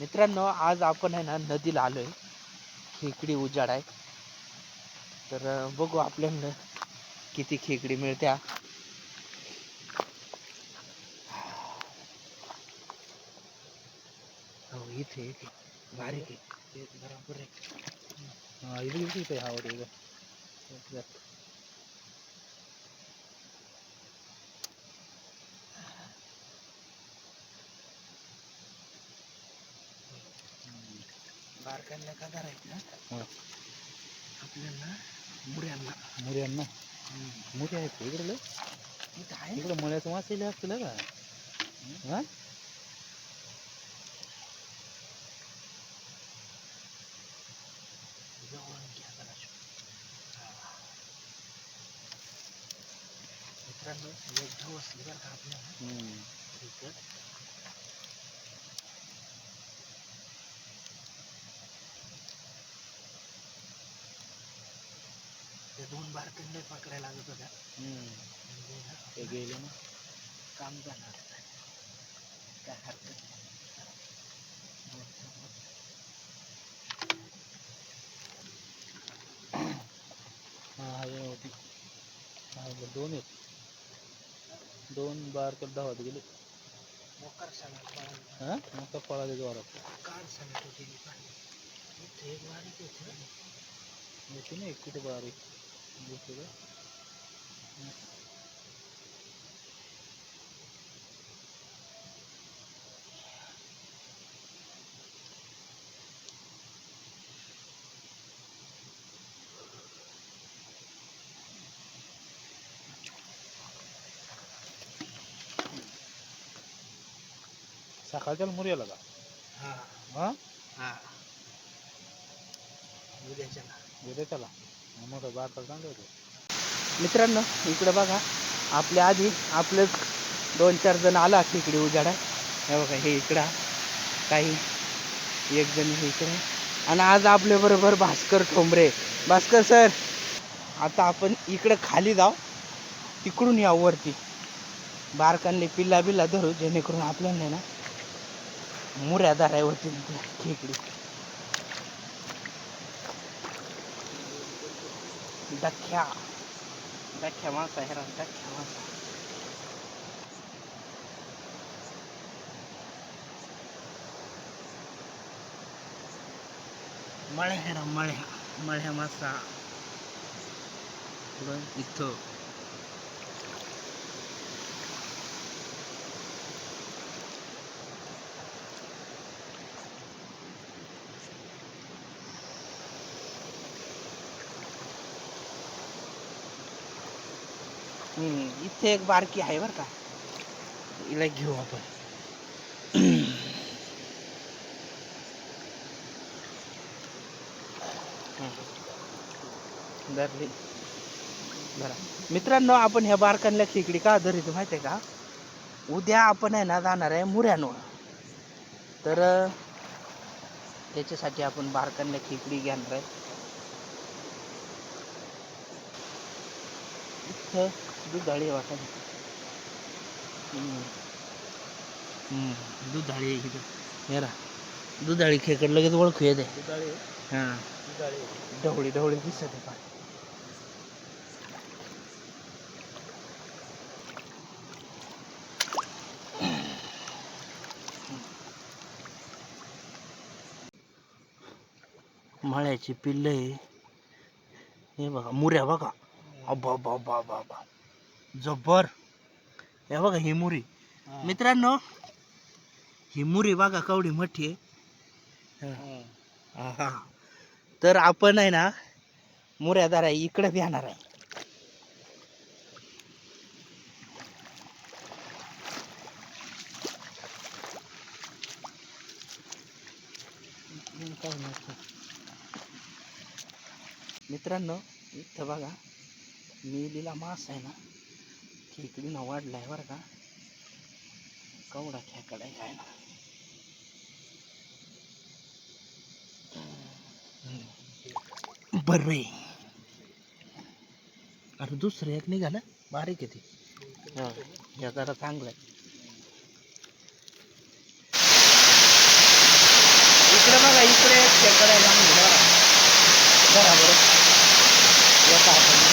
मित्रांनो आज आपण आहे ना नदीला आलो आहे खेकडी उजाड आहे. तर बघू आपल्याकडं किती खेकडी मिळत्या. हो इथे बारीक आहे. बरोबर आहे. इथे इथे बारकांना का धरायचं ना हा. आपल्याला मुऱ्यांना. अन्न मुरी आहेत ना? इकडं मळ्याचं वाचलेले असतील का? हा. मित्रांनो एक दिवस बरं का आपल्याला. बारकांना पकडायला लागत होत्या. ते गेले ना. काम जाणार काय हरकत होती. दोन आहेत. दोन बार तर धावत गेले. मोकार पाहून हा? का पळाले जोरात. कार सणात होती. एक बारीक होती ना किती बारीक. दिसते का सकाळच्याला मुरी आला का हा हा हा उद्याच्या ना उद्या त्याला मोठं बार चांगलं होतं मित्रांनो इकडे बघा. आपल्या आधी आपलं दोन चार जण आला इकडे उजाडा. हे बघा हे इकडं. काही एक जण हे इकडे. आणि आज आपल्या बरोबर भास्कर ठोंबरे. भास्कर सर आता आपण इकडं खाली जाऊ. तिकडून या वरती. बारकांनी पिल्ला बिल्ला धरू जेणेकरून आपल्याला ना मुऱ्या दारावरती खेकडी. डख्या डख्या मासा हेरा डख्या मासा मळ्या हेरा मळ्या मळ्या मासा पुढं इथं हम्म, इथे एक बारकी आहे बरं का. हिला घेऊ आपण. धरली. धरा. मित्रांनो आपण ह्या बारकांना खेकडी का धरीतो माहिती आहे का? उद्या आपण आहे ना जाणार आहे मुऱ्यांवर तर त्याच्यासाठी आपण बारकांना खेकडी घेणार आहे. इथं दुधाळी वाटत. दुधाळी आहे दुधाळी खेकड लगेच ओळखू येते. हां. ढवळी ढवळी दिसत आहे पाणी मळ्याची पिल्ल हे बघा मुऱ्या बघा. अब्बा अब्बा अब्बा अब्बा अब्बा जब्बर. हे बघा ही मुरी. मित्रांनो ही मुरी बघा कवडी मोठी आहे. हा. हा. तर आपण आहे ना मुऱ्यादार आहे इकडे येणार आहे. मित्रांनो इथं बघा मेलीला मास आहे ना. खेकडीनं वाढलाय बरं का? कवडा खेकडा आहे काय ना. बरे अरे दुसरं एक निघालं बारीक आहे ते. हा. जरा चांगलं आहे बघा इकडे खेकडा आहे बघा बघा बरं एका हाताने.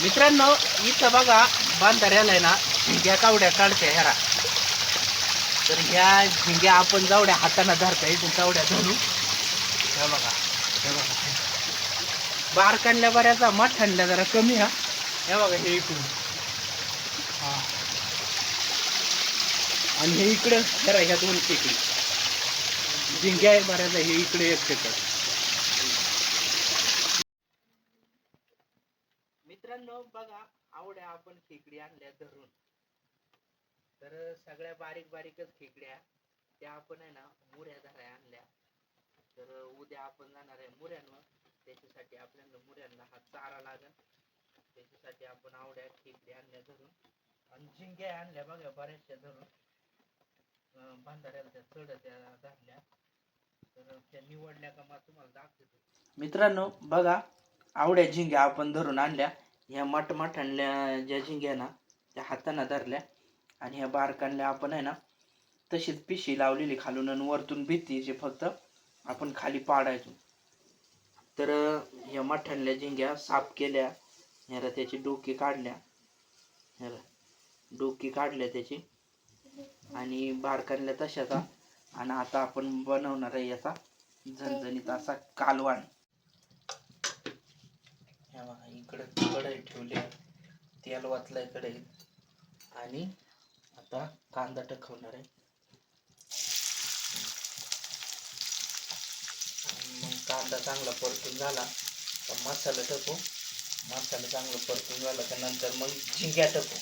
मित्रांनो इथं बघा बांधाऱ्याला आहे ना झिंग्या कावड्या काढत्या ह्यारा तर ह्या झिंग्या आपण जावड्या हाताने धरता इथून चावड्या धरू ह्या बघा हे बघा. बारकांल्या बऱ्याचा आणल्या जरा कमी हा हे बघा हे इकडून. हां. आणि हे इकडं जरा ह्या दोन टेकडी झिंग्या आहे बऱ्याचा हे इकडे एक टेकड मित्रांनो बघा आवड्या आपण खेकडी आणल्या धरून. तर सगळ्या बारीक बारीकच खेकड्या त्या आपण आहे ना मुऱ्या धराय आणल्या. तर उद्या आपण जाणार आहे मुऱ्यांवर त्याच्यासाठी आपल्याला मुऱ्यांना हा चारा लागेल त्याच्यासाठी आपण आवड्या खेकड्या आणल्या धरून. आणि झिंग्या आणल्या बघा बऱ्याचशा धरून. बांधाऱ्याला त्या चढ त्या धरल्या. तर त्या निवडल्या का मग तुम्हाला दाखवतो. मित्रांनो बघा आवड्या झिंग्या आपण धरून आणल्या. ह्या मटमठणल्या ज्या झिंग्या ना त्या हातानं धरल्या आणि ह्या बारकांडल्या आपण आहे ना तशीच पिशी लावलेली खालून आणि वरतून भीतीचे फक्त आपण खाली पाडायचो. तर ह्या मठणल्या झिंग्या साफ केल्या. ह्याला त्याची डोके काढल्या. ह्याला डोके काढल्या त्याची. आणि बारकांडल्या तशाचा. आणि आता आपण बनवणार आहे याचा झणझणीत असा कालवाण. हे बघा कढई ठेवली आहे. तेल वाचलं इकडे आणि आता कांदा टकवणार आहे. आणि मग कांदा चांगला परतून झाला. तर मसाला टाकू. मसाला चांगला परतून झाला तर नंतर मग झिंग्या टाकू.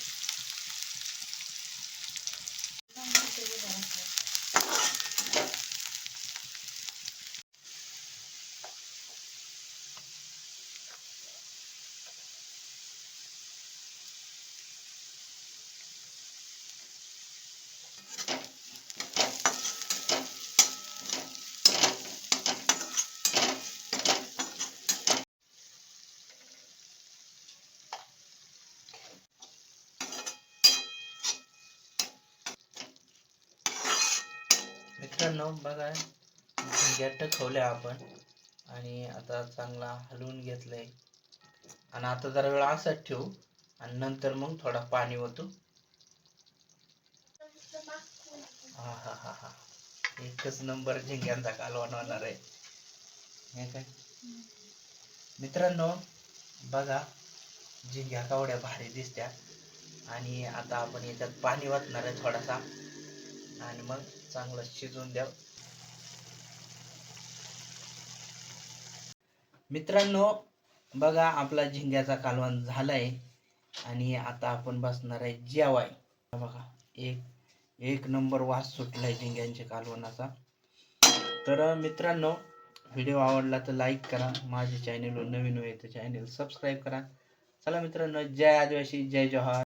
मित्रांनो बघा. झिंग्या टकवल्या आपण. आणि आता चांगला हलवून घेतलंय. आणि आता जरा वेळ असाच ठेवू. आणि नंतर मग थोडा पाणी ओतू. हा हा हा हा. एकच नंबर झिंग्यांचा कालवण होणार आहे. हे काय? मित्रांनो बघा. झिंग्या कावड्या भारी दिसत्या. आणि आता आपण याच्यात पाणी वाचणार आहे थोडासा. आणि मग चांगलं शिजवून द्या मित्रांनो बघा आपला झिंग्याचा कालवण झालाय आणि आता आपण बसणार आहे जेवाय. बघा एक एक नंबर वास सुटलाय झिंग्यांच्या कालवणाचा. तर मित्रांनो व्हिडिओ आवडला तर लाईक करा. माझे चॅनेलवर नवीन होईल तर चॅनेल सबस्क्राईब करा. चला मित्रांनो जय आदिवासी जय जोहार.